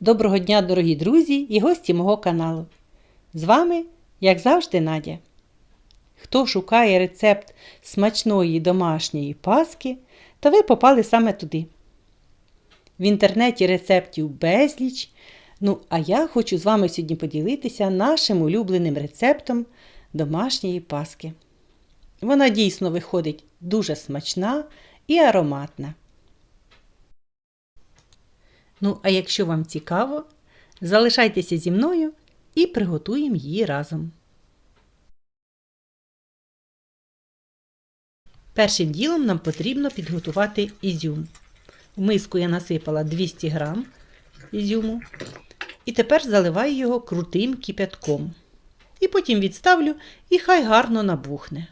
Доброго дня, дорогі друзі і гості мого каналу. З вами, як завжди, Надя. Хто шукає рецепт смачної домашньої паски, то ви попали саме туди. В інтернеті рецептів безліч. Ну, а я хочу з вами сьогодні поділитися нашим улюбленим рецептом домашньої паски. Вона дійсно виходить дуже смачна і ароматна. Ну, а якщо вам цікаво, залишайтеся зі мною і приготуємо її разом. Першим ділом нам потрібно підготувати ізюм. В миску я насипала 200 г ізюму. І тепер заливаю його крутим кипятком. І потім відставлю і хай гарно набухне.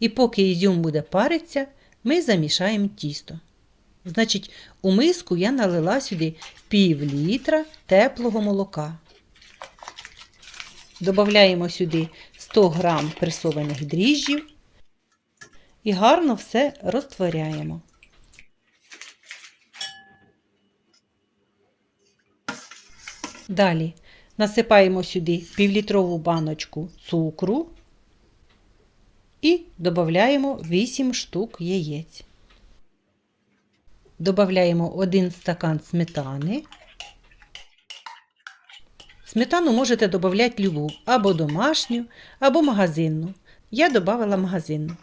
І поки ізюм буде паритися, ми замішаємо тісто. Значить, у миску я налила сюди пів літра теплого молока. Добавляємо сюди 100 грам пресованих дріжджів і гарно все розтворяємо. Далі насипаємо сюди півлітрову баночку цукру і додаємо 8 штук яєць. Додаємо 1 стакан сметани. Сметану можете додати любу, або домашню, або магазинну. Я додала магазинну.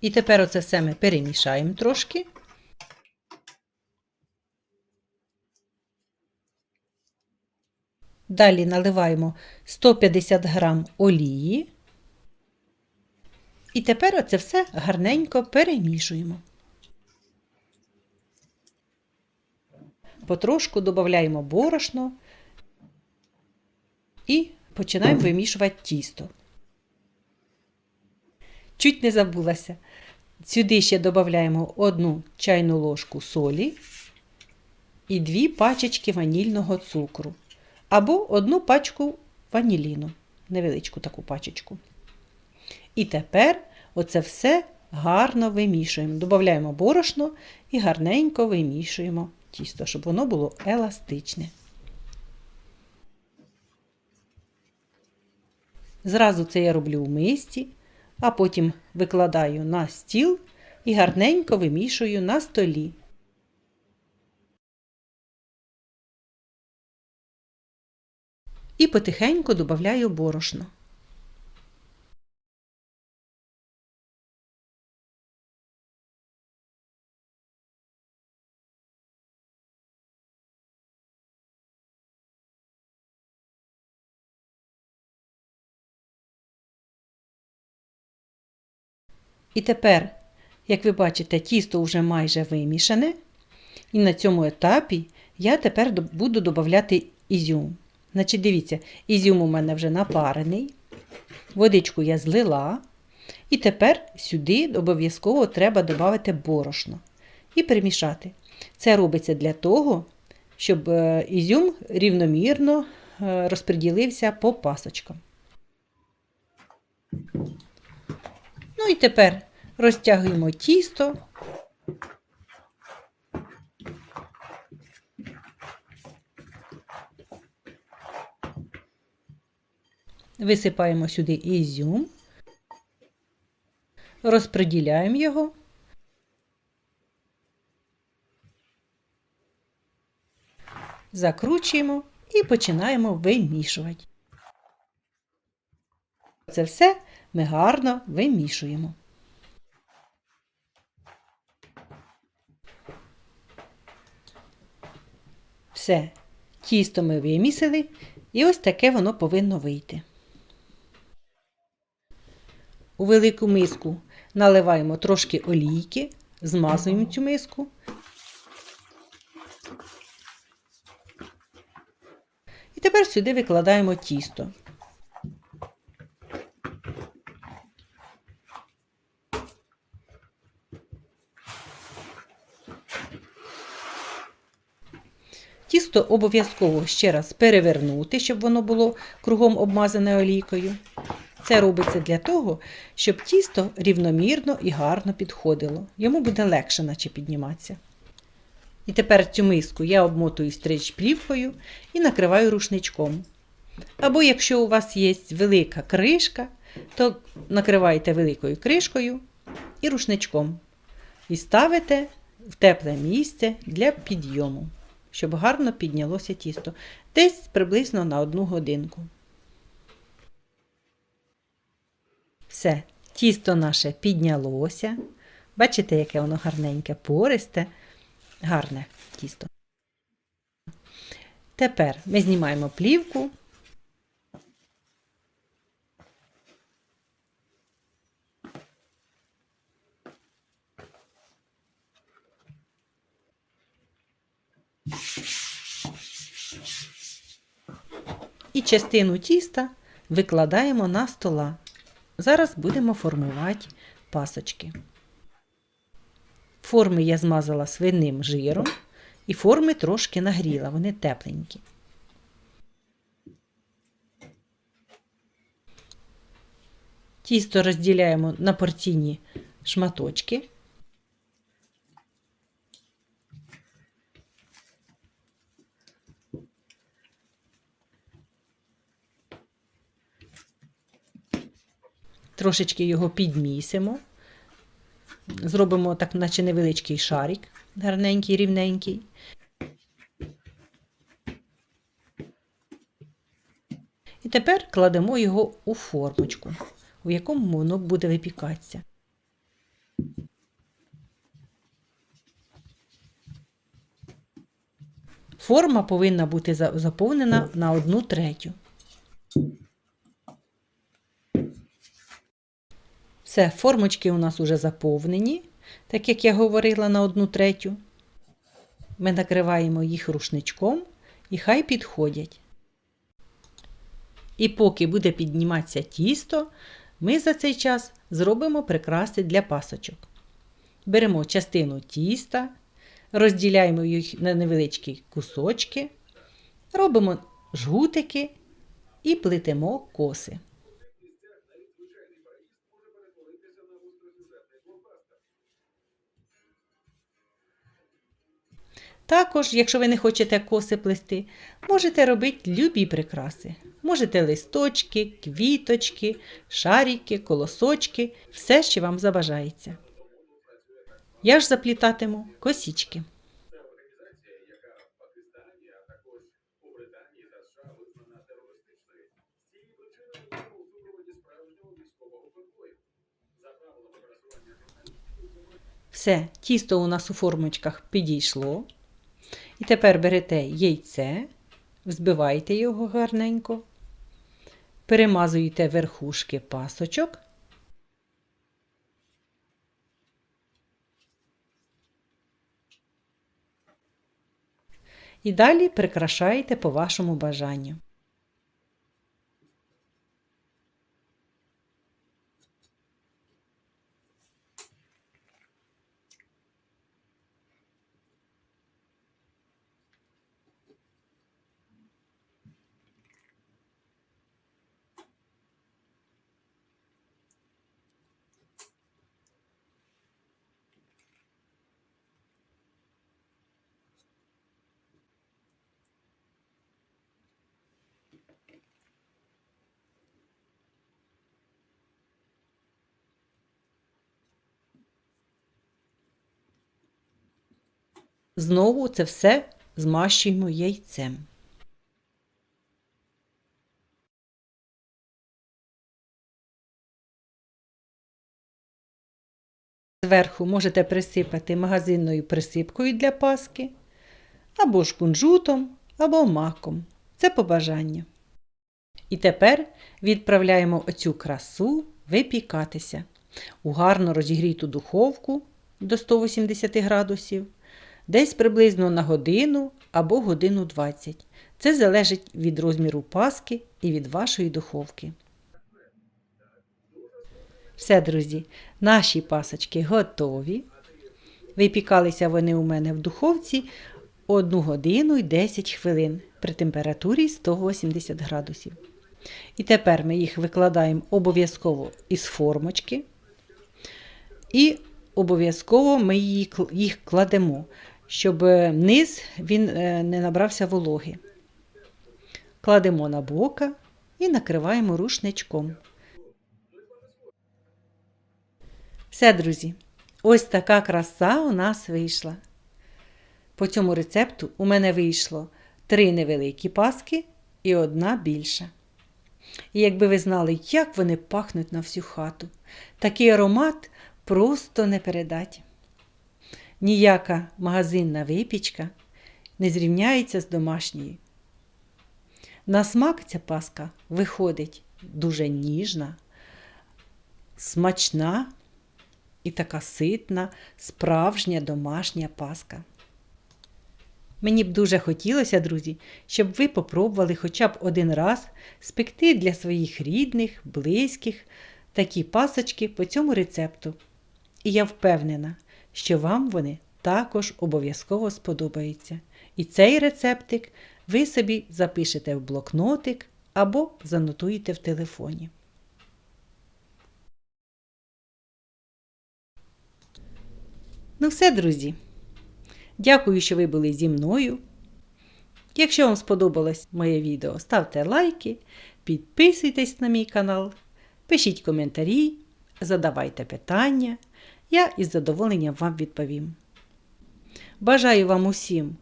І тепер оце все ми перемішаємо трошки. Далі наливаємо 150 грам олії. І тепер оце все гарненько перемішуємо. Потрошку додаємо борошно і починаємо вимішувати тісто. Чуть не забулася. Сюди ще додаємо одну чайну ложку солі і дві пачечки ванільного цукру або одну пачку ваніліну, невеличку таку пачечку. І тепер оце все гарно вимішуємо. Додаємо борошно і гарненько вимішуємо тісто, щоб воно було еластичне. Зразу це я роблю в мисці, а потім викладаю на стіл і гарненько вимішую на столі. І потихеньку додаю борошно. І тепер, як ви бачите, тісто вже майже вимішане. І на цьому етапі я тепер буду додавати ізюм. Значить, дивіться, ізюм у мене вже напарений. Водичку я злила. І тепер сюди обов'язково треба додати борошно і перемішати. Це робиться для того, щоб е, ізюм рівномірно е, розподілився по пасочкам. Ну і тепер розтягуємо тісто. Висипаємо сюди ізюм, розподіляємо його. Закручуємо і починаємо вимішувати. Це все ми гарно вимішуємо. Все, тісто ми вимісили, і ось таке воно повинно вийти. У велику миску наливаємо трошки олійки, змазуємо цю миску. І тепер сюди викладаємо тісто. Тісто обов'язково ще раз перевернути, щоб воно було кругом обмазане олійкою. Це робиться для того, щоб тісто рівномірно і гарно підходило. Йому буде легше, наче підніматися. І тепер цю миску я обмотую стрич плівкою і накриваю рушничком. Або якщо у вас є велика кришка, то накриваєте великою кришкою і рушничком. І ставите в тепле місце для підйому, щоб гарно піднялося тісто. Десь приблизно на одну годинку. Все, тісто наше піднялося. Бачите, яке воно гарненьке, пористе, гарне тісто. Тепер ми знімаємо плівку. І частину тіста викладаємо на стола. Зараз будемо формувати пасочки. Форми я змазала свиним жиром і форми трошки нагріла, вони тепленькі. Тісто розділяємо на порційні шматочки. Трошечки його підмісимо. Зробимо так, наче невеличкий шарик, гарненький, рівненький. І тепер кладемо його у формочку, у якому воно буде випікатися. Форма повинна бути заповнена на одну третю. Все, формочки у нас уже заповнені, так як я говорила на одну третю. Ми накриваємо їх рушничком і хай підходять. І поки буде підніматися тісто, ми за цей час зробимо прикраси для пасочок. Беремо частину тіста, розділяємо їх на невеличкі кусочки, робимо жгутики і плетемо коси. Також, якщо ви не хочете коси плести, можете робити любі прикраси. Можете листочки, квіточки, шарики, колосочки, все, що вам забажається. Я ж заплітатиму косічки. Все, тісто у нас у формочках підійшло. І тепер берете яйце, взбиваєте його гарненько, перемазуєте верхушки пасочок. І далі прикрашаєте по вашому бажанню. Знову це все змащуємо яйцем. Зверху можете присипати магазинною присипкою для паски, або ж кунжутом, або маком. Це по бажанню. І тепер відправляємо оцю красу випікатися у гарно розігріту духовку до 180 градусів, десь приблизно на годину або годину 20. Це залежить від розміру паски і від вашої духовки. Все, друзі, наші пасочки готові. Випікалися вони у мене в духовці 1 годину і 10 хвилин при температурі 180 градусів. І тепер ми їх викладаємо обов'язково із формочки. І обов'язково ми їх кладемо, щоб е, низ він е, не набрався вологи. Кладемо на бока і накриваємо рушничком. Все, друзі, ось така краса у нас вийшла. По цьому рецепту у мене вийшло три невеликі паски і одна більша. І якби ви знали, як вони пахнуть на всю хату, такий аромат просто не передать. Ніяка магазинна випічка не зрівняється з домашньою. На смак ця паска виходить дуже ніжна, смачна і така ситна, справжня домашня паска. Мені б дуже хотілося, друзі, щоб ви попробували хоча б один раз спекти для своїх рідних, близьких такі пасочки по цьому рецепту. І я впевнена, що вам вони також обов'язково сподобаються. І цей рецептик ви собі запишете в блокнотик або занотуєте в телефоні. Ну все, друзі. Дякую, що ви були зі мною. Якщо вам сподобалось моє відео, ставте лайки, підписуйтесь на мій канал, пишіть коментарі, задавайте питання. Я із задоволенням вам відповім. Бажаю вам усім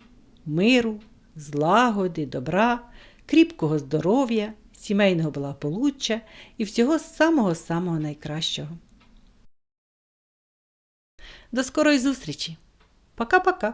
миру, злагоди, добра, кріпкого здоров'я, сімейного благополуччя і всього самого-самого найкращого. До скорої зустрічі! Пока-пока!